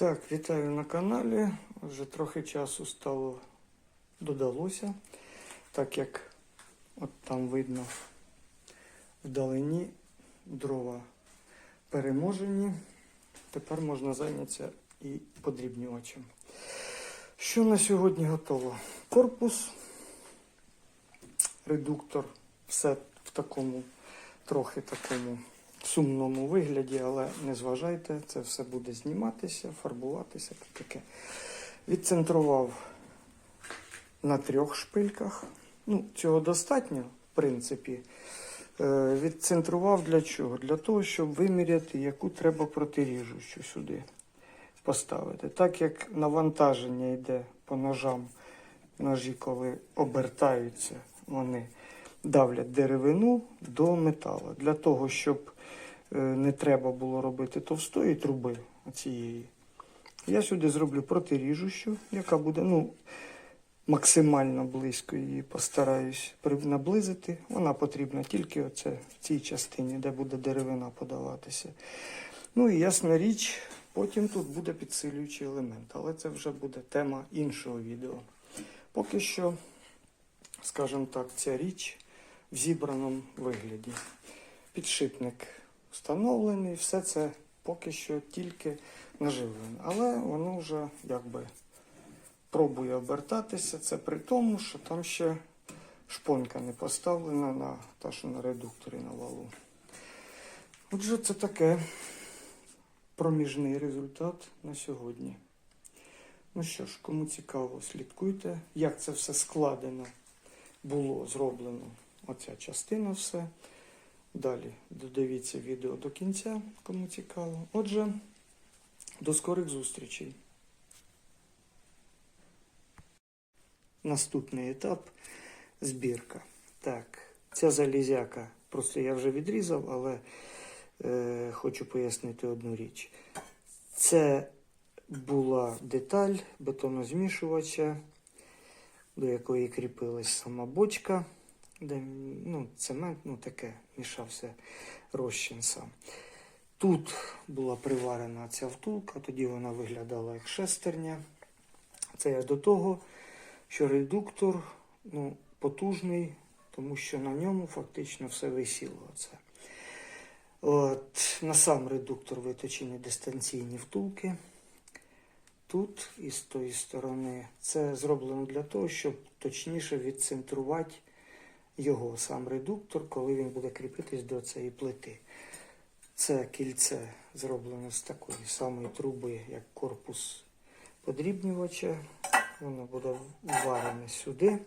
Так, вітаю на каналі. Вже трохи часу стало додалося, так як от там видно вдалині дрова переможені. Тепер можна зайнятися і подрібнювачем. Що на сьогодні готово? Корпус, редуктор, все в такому трохи такому сумному вигляді, але не зважайте, це все буде зніматися, фарбуватися та таке. Відцентрував на трьох шпильках. Ну, цього достатньо, в принципі. Е, Відцентрував для чого? Для того, щоб виміряти, яку треба протиріжущу сюди поставити. Так як навантаження йде по ножам, ножі, коли обертаються, вони давлять деревину до металу. Для того, щоб не треба було робити товстої труби цієї. Я сюди зроблю протиріжущу, яка буде ну, максимально близько її постараюсь наблизити. Вона потрібна тільки оце в цій частині, де буде деревина подаватися. Ну і ясна річ, потім тут буде підсилюючий елемент, але це вже буде тема іншого відео. Поки що, скажімо так, ця річ в зібраному вигляді. Підшипник встановлений, все це поки що тільки наживлено. Але воно вже якби пробує обертатися. Це при тому, що там ще шпонька не поставлена на та, що на редукторі на валу. Отже, це таке проміжний результат на сьогодні. Ну що ж, кому цікаво, слідкуйте, як це все складено було зроблено. Оця частина все. Далі додивіться відео до кінця, кому цікаво. Отже, до скорих зустрічей. Наступний етап збірка. Так, ця залізяка, просто я вже відрізав, але е, хочу пояснити одну річ. Це була деталь бетонозмішувача, до якої кріпилась сама бочка, де ну, цемент, ну таке, мішався розчин сам. Тут була приварена ця втулка, тоді вона виглядала як шестерня. Це я до того, що редуктор ну, потужний, тому що на ньому фактично все висіло. Оце. От, на сам редуктор виточені дистанційні втулки. Тут і з тої сторони це зроблено для того, щоб точніше відцентрувати його сам редуктор, коли він буде кріпитись до цієї плити. Це кільце зроблено з такої самої труби, як корпус подрібнювача. Воно буде вварене сюди.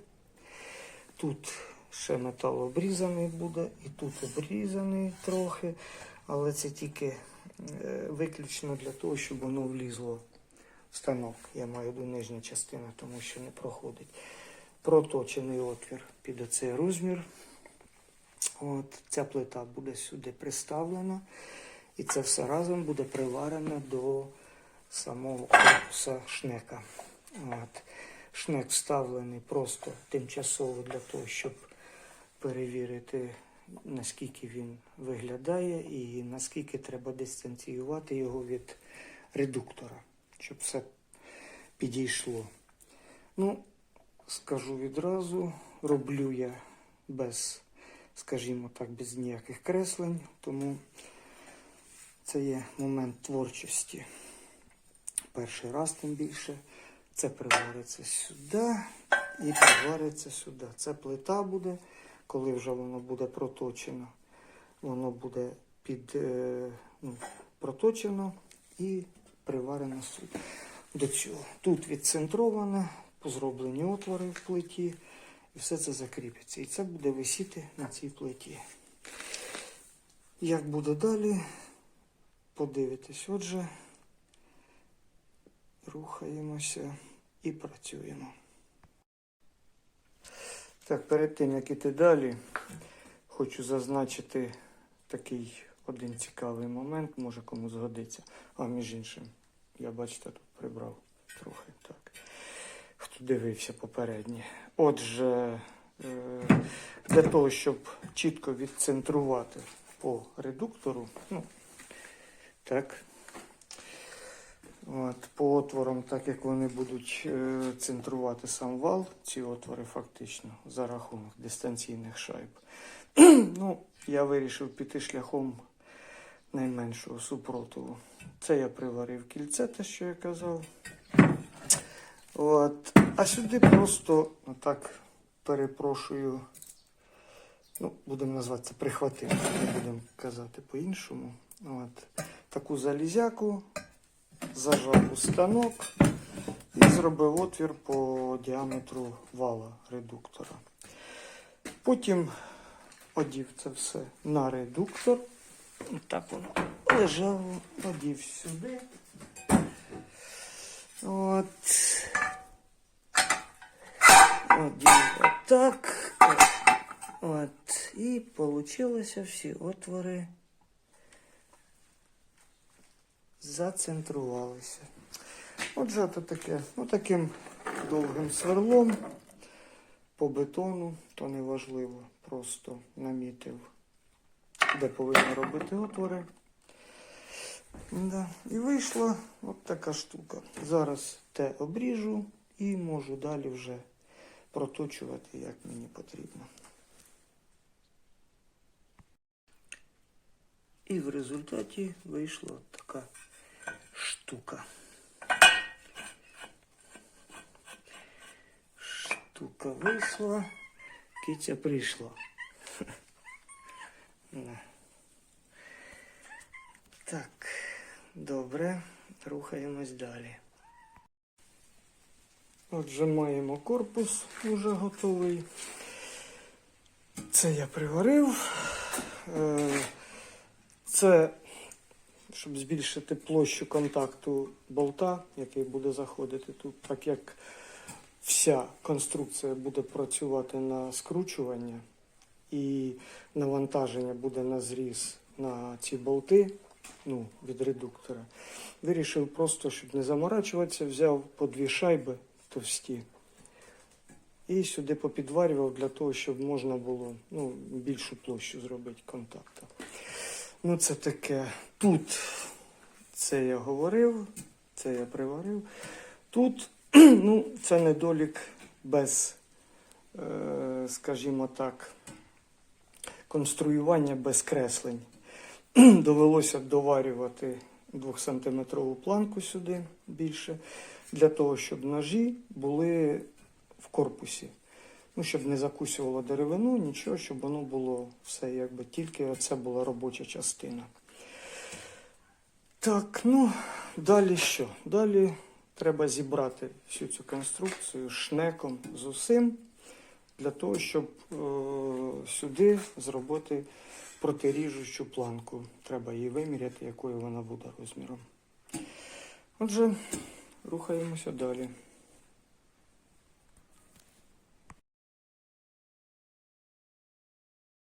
Тут ще метал обрізаний буде, і тут обрізаний трохи, але це тільки е, виключно для того, щоб воно влізло в станок. Я маю до нижня частина, тому що не проходить. Проточений отвір під оцей розмір. От, ця плита буде сюди приставлена, і це все разом буде приварено до самого корпуса шнека. От. Шнек вставлений просто тимчасово для того, щоб перевірити, наскільки він виглядає і наскільки треба дистанціювати його від редуктора, щоб все підійшло. Ну, скажу відразу, роблю я без, скажімо так, без ніяких креслень, тому це є момент творчості. Перший раз тим більше. Це привариться сюди і привариться сюди. Це плита буде, коли вже воно буде проточено. Воно буде під, е, ну, проточено і приварено сюди. До цього. Тут відцентровано, зроблені отвори в плиті, і все це закріпиться. І це буде висіти на цій плиті. Як буде далі, подивитесь. Отже, рухаємося і працюємо. Так, перед тим як іти далі, хочу зазначити такий один цікавий момент, може кому згодиться. А між іншим, я бачите, тут прибрав трохи так. Хто дивився попереднє. Отже, е, для того, щоб чітко відцентрувати по редуктору, ну, так, От, по отворам, так як вони будуть е, центрувати сам вал, ці отвори фактично за рахунок дистанційних шайб. ну, я вирішив піти шляхом найменшого супротиву. Це я приварив кільце, те, що я казав. От. А сюди просто отак перепрошую. Ну, будемо назвати це прихватив, не будемо казати по-іншому. От. Таку залізяку зажав у станок і зробив отвір по діаметру вала редуктора. Потім одів це все на редуктор. Так воно лежало, одів сюди. От. Отак. От. І получилося всі отвори зацентрувалися. Отже, то таке, ну таким довгим сверлом по бетону, то не важливо, просто намітив, де повинні робити отвори. Да. І вийшла от така штука. Зараз те обріжу і можу далі вже проточувати, як мені потрібно. І в результаті вийшла така штука. Штука вийшла, киця прийшла. Так, добре, рухаємось далі. Отже, маємо корпус уже готовий. Це я приварив. Е, Це щоб збільшити площу контакту болта, який буде заходити тут, так як вся конструкція буде працювати на скручування і навантаження буде на зріз на ці болти ну, від редуктора. Вирішив просто, щоб не заморачуватися, взяв по дві шайби товсті. І сюди попідварював для того, щоб можна було ну, більшу площу зробити контакту. Ну, це таке. Тут це я говорив, це я приварив. Тут ну, це недолік без, е, скажімо так, конструювання без креслень. Довелося доварювати 2-сантиметрову планку сюди більше, для того, щоб ножі були в корпусі. Ну, щоб не закусювало деревину, нічого, щоб воно було все якби тільки оце була робоча частина. Так, ну, далі що? Далі треба зібрати всю цю конструкцію шнеком з усім, для того, щоб е, сюди зробити протиріжучу планку. Треба її виміряти, якою вона буде розміром. Отже, рухаємося далі.